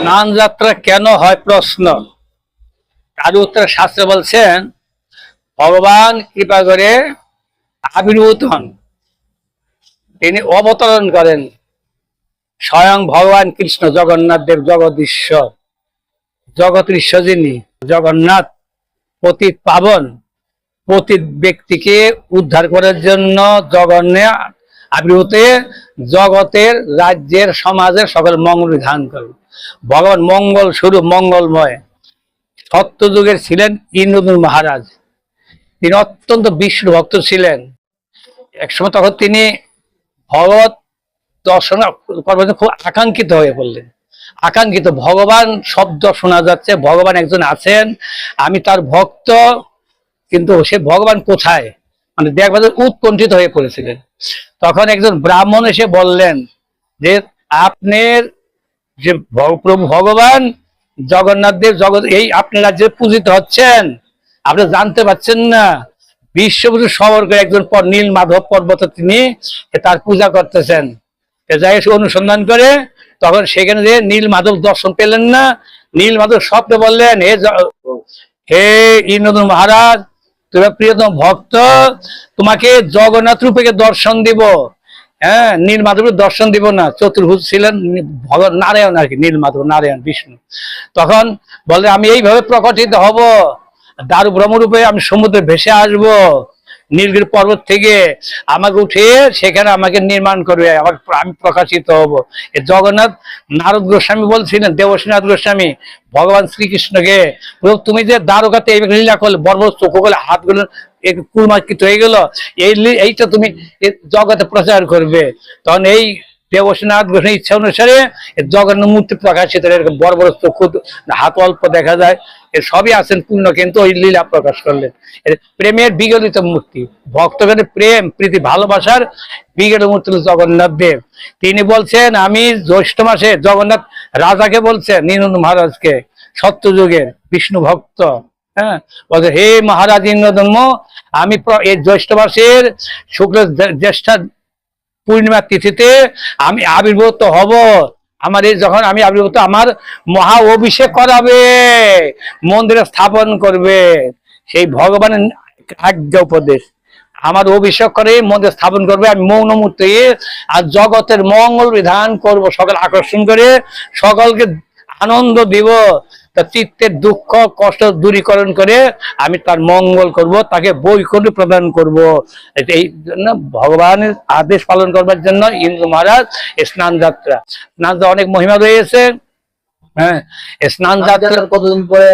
স্নান যাত্রা কেন হয় প্রশ্ন? তার উত্তরে শাস্ত্রে বলছেন, ভগবান কৃপা করে আবির্ভূত হন। তিনি অবতরণ করেন স্বয়ং ভগবান কৃষ্ণ জগন্নাথ দেব জগদীশ্বর জগতের ঈশ্বর যিনি জগন্নাথ পতিত পাবন, পতিত ব্যক্তিকে উদ্ধার করার জন্য জগন্নাথ আবির্ভূত জগতের, রাজ্যের, সমাজের সকল মঙ্গল বিধান করেন। ভগবান মঙ্গল স্বরূপ মঙ্গলময়। সত্যযুগের ছিলেন ইন্দ্রদুল মহারাজ। তিনি অত্যন্ত বিষ্ণু ভক্ত ছিলেন। একসময় তখন তিনি ভগবত দর্শন করার খুব আকাঙ্ক্ষিত হয়ে পড়লেন। আকাঙ্ক্ষিত, ভগবান শব্দ শোনা যাচ্ছে, ভগবান একজন আছেন, আমি তার ভক্ত, কিন্তু সে ভগবান কোথায়? মানে দেখবার উৎকণ্ঠিত হয়ে পড়েছিলেন। তখন একজন ব্রাহ্মণ এসে বললেন যে, আপনার যে প্রভু ভগবান, জগন্নাথ দেব, জগৎ, এই আপনার রাজ্যে পূজিত হচ্ছেন, আপনি জানতে পারছেন না বিশ্বগুরু সবর করে একজন পর, নীল মাধব পর্বতে তিনি তার পূজা করতেছেন। যাই অনুসন্ধান করে, তখন সেখানে যে নীল মাধব দর্শন পেলেন না, নীল মাধব স্বপ্নে বললেন, হে হে ইন্দ্রদুল মহারাজ তুমি প্রিয়তম ভক্ত, তোমাকে জগন্নাথ রূপে দর্শন দিব। হ্যাঁ নীল মাধবের দর্শন দিব না। চতুর্ভুজ ছিলেন ভগবান নারায়ণ আর কি, নীল মাধব, নারায়ণ, বিষ্ণু। তখন বলে, আমি এইভাবে প্রকটিত হব। দারু ব্রহ্মরূপে আমি সমুদ্রে ভেসে আসব। নীলগির পর্বত থেকে আমাকে উঠে সেখানে আমাকে নির্মাণ করবে। আমার আমি প্রকাশিত হব। এ জগন্নাথ নারদ গোস্বামী বলছিলেন, দেবশ্রীনাথ গোস্বামী, ভগবান শ্রীকৃষ্ণকে তুমি যে দ্বারকাতে এই লীলা করলে চোখ করলে হাতগুলো কুরমাকিত হয়ে গেল। এই এইটা তুমি জগতে প্রচার করবে। তখন এই দেবসীনাথ গোস্বামী ইচ্ছা অনুসারে জগন্নাথ মূর্তি প্রকাশিত এরকম বড় বড় চক্ষু হাত অল্প দেখা যায়। এ সবই আছেন পূর্ণ, কিন্তু ওই লীলা প্রকাশ করলেন। প্রেমের বিগলিত মূর্তি, ভক্তগণের প্রেম, প্রীতি, ভালোবাসার বিগলিত মূর্তি জগন্নাথ দেব। তিনি বলছেন, আমি জ্যৈষ্ঠ মাসে জগন্নাথ রাজাকে বলছেন নীনন্দ মহারাজকে সত্যযুগের বিষ্ণু ভক্ত হ্যাঁ? হে মহারাজ ইন্দ্রধর্ম, আমি এই জ্যৈষ্ঠ মাসের শুক্ল জ্যে- জ্যেষ্ঠা পূর্ণিমা তিথিতে আমি আবির্ভূত হব। আমার এই যখন আমি আবির্ভূত, আমার মহা অভিষেক করাবে, মন্দিরে স্থাপন করবে। সেই ভগবানের আজ্ঞা উপদেশ। আমার অভিষেক করে মন্দির স্থাপন করবে। আমি মৌন মূর্তি আর জগতের মঙ্গল বিধান করব। সকল আকর্ষণ করে সকলকে আনন্দ দিব। তার চিত্তের দুঃখ কষ্ট দূরীকরণ করে আমি তার মঙ্গল করব তাকে বই বৈকুণ্ঠ প্রদান করব। এই জন্য ভগবানের আদেশ পালন করবার জন্য ইন্দ্র মহারাজ স্নান যাত্রা। স্নান অনেক মহিমা রয়েছে। হ্যাঁ স্নান যাত্রার কতদিন পরে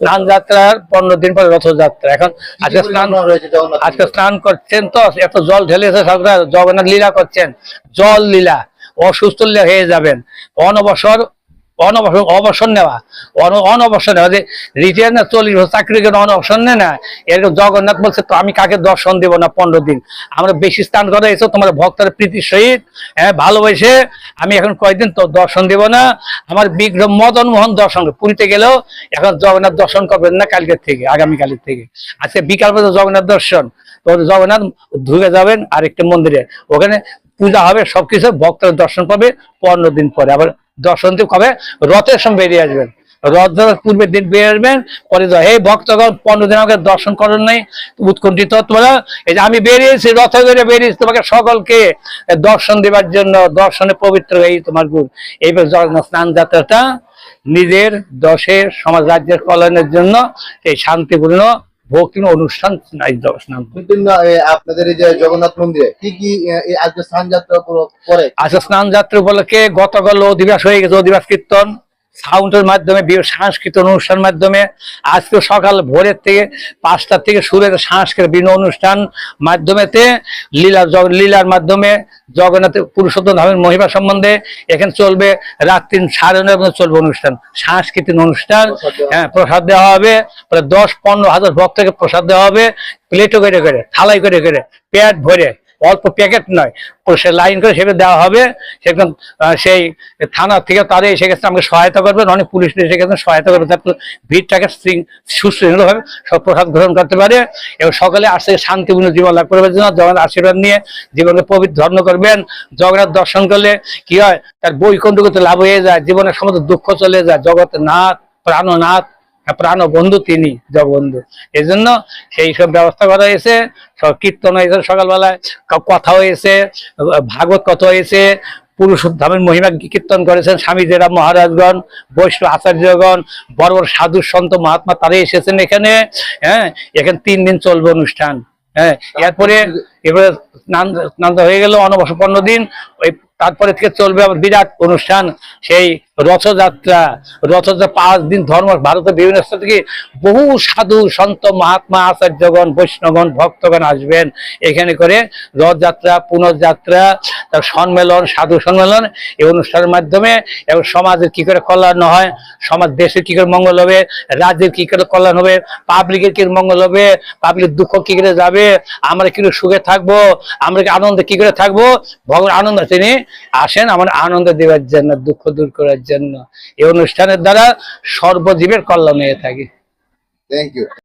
স্নান যাত্রার পনেরো দিন পরে রথযাত্রা। এখন আজকে স্নান আজকে স্নান করছেন তো এত জল ঢেলেছে সরকার জগন্নাথ লীলা করছেন। জল লীলা অসুস্থ হয়ে যাবেন। অনবসর অনবসর অবসর নেওয়া। অন- অনবসর নেওয়া। যে রিটায়ার না চল্লিশ বছর চাকরি করে অনবসর নেয় না এরকম জগন্নাথ বলছে, তো আমি কাকে দর্শন দেব না পনেরো দিন? আমরা বেশি স্থান করে এসো তোমার ভক্তের প্রীতির সহিত হ্যাঁ ভালোবেসে আমি এখন কয়েকদিন তো দর্শন দেব না। আমার বিগ্রহ মদন মোহন দর্শন পুরীতে গেলেও এখন জগন্নাথ দর্শন করবেন না কালকের থেকে, আগামীকালের থেকে। আচ্ছা বিকাল পর্যন্ত জগন্নাথ দর্শন। তো জগন্নাথ ঢুকে যাবেন আরেকটা মন্দিরে। ওখানে পূজা হবে, সবকিছু ভক্তরা দর্শন পাবে পনেরো দিন পরে। আবার দর্শন দিয়ে কবে? রথের সময় বেরিয়ে আসবেন। রথ পূর্বের দিন বেরিয়ে আসবেন, পরে হে ভক্তগণ, পনেরো দিন আমাকে দর্শন করেন নাই, উৎকণ্ঠিত। তোমরা এই যে আমি বেরিয়েছি, রথে করে বেরিয়েছি, তোমাকে সকলকে দর্শন দেবার জন্য, দর্শনে পবিত্র এই তোমার গুণ। এইভাবে জগন্নাথ স্নান যাত্রাটা নিজের দশের সমাজ রাজ্যের কল্যাণের জন্য, এই শান্তিপূর্ণ ভক্তি অনুষ্ঠান স্নান বিভিন্ন আপনাদের এই যে জগন্নাথ মন্দিরে কি কি আজকে স্নান যাত্রা করে? আজকে আচ্ছা স্নান যাত্রা উপলক্ষে গতকাল অধিবাস হয়ে গেছে অধিবাস কীর্তন। সাউন্ডের মাধ্যমে সাংস্কৃতিক অনুষ্ঠানের মাধ্যমে আজকে সকাল ভোরের থেকে পাঁচটার থেকে শুরু হয়েছে সাংস্কৃতিক বিভিন্ন অনুষ্ঠান মাধ্যমেতে লীলা লীলার মাধ্যমে জগন্নাথ পুরুষোত্তম ধামের মহিমা সম্বন্ধে এখানে চলবে রাত্রি সাড়ে নয় পর্যন্ত চলবে অনুষ্ঠান। সাংস্কৃতিক অনুষ্ঠান প্রসাদ দেওয়া হ্যাঁ প্রসাদ দেওয়া হবে প্রায় দশ পনেরো হাজার ভক্তকে প্রসাদ দেওয়া হবে প্লেটও করে করে থালাই করে করে পেট ভরে। অল্প প্যাকেট নয়। সে লাইন করে সেভাবে দেওয়া হবে। সেরকম সেই থানা থেকে তারা এসে গেছে, আমাকে সহায়তা করবেন অনেক পুলিশ গেছে, সহায়তা করবে। যাতে ভিড়টাকে শৃঙ্খ- সুশৃঙ্খলভাবে সব প্রসাদ গ্রহণ করতে পারে। এবং সকালে আসতে শান্তিপূর্ণ জীবন লাভ করবার জন্য জগন্নাথ আশীর্বাদ নিয়ে জীবনে পবিত্র ধর্ম করবেন। জগন্নাথ দর্শন করলে কি হয়? তার বৈকুণ্ঠগত লাভ হয়ে যায়। জীবনের সমস্ত দুঃখ চলে যায়। জগতের নাথ, প্রাণনাথ প্রাণ বন্ধু তিনি জগবন্ধু এই জন্য সেই সব ব্যবস্থা করা হয়েছে কীর্তন হয়েছে সকালবেলায় কথা হয়েছে, ভাগবত কথা হয়েছে, পুরুষ ধামের মহিমা কীর্তন করেছেন স্বামী জেরা মহারাজগণ, বৈষ্ণব আচার্যগণ, বড় বড় সাধু সন্ত মহাত্মা তারা এসেছেন এখানে হ্যাঁ এখানে তিন দিন চলবে অনুষ্ঠান হ্যাঁ এরপরে এবারে স্নান হয়ে গেল অনবস পনেরো দিন, ওই তারপরে থেকে চলবে বিরাট অনুষ্ঠান, সেই রথযাত্রা রথযাত্রা পাঁচ দিন ধর্ম ভারতের বিভিন্ন স্থান থেকে বহু সাধু সন্ত মহাত্মা আচার্যগণ, বৈষ্ণবগণ, ভক্তগণ আসবেন। এখানে করে রথযাত্রা, পুনর্যাত্রা, তার সম্মেলন, সাধু সম্মেলন এই অনুষ্ঠানের মাধ্যমে এবং সমাজের কি করে কল্যাণ হয়, সমাজ দেশের কি করে মঙ্গল হবে, রাজ্যের কি করে কল্যাণ হবে, পাবলিকের কি মঙ্গল হবে, পাবলিক দুঃখ কি করে যাবে, আমরা কি সুখে থাকব, আমরা কি আনন্দে কি করে থাকব, ভগবান আনন্দ তিনি আসেন, আমার আনন্দ দেওয়ার জন্য, দুঃখ দূর করার জন্য। এই অনুষ্ঠানের দ্বারা সর্বজীবের কল্যাণ হয়ে থাকে। Thank you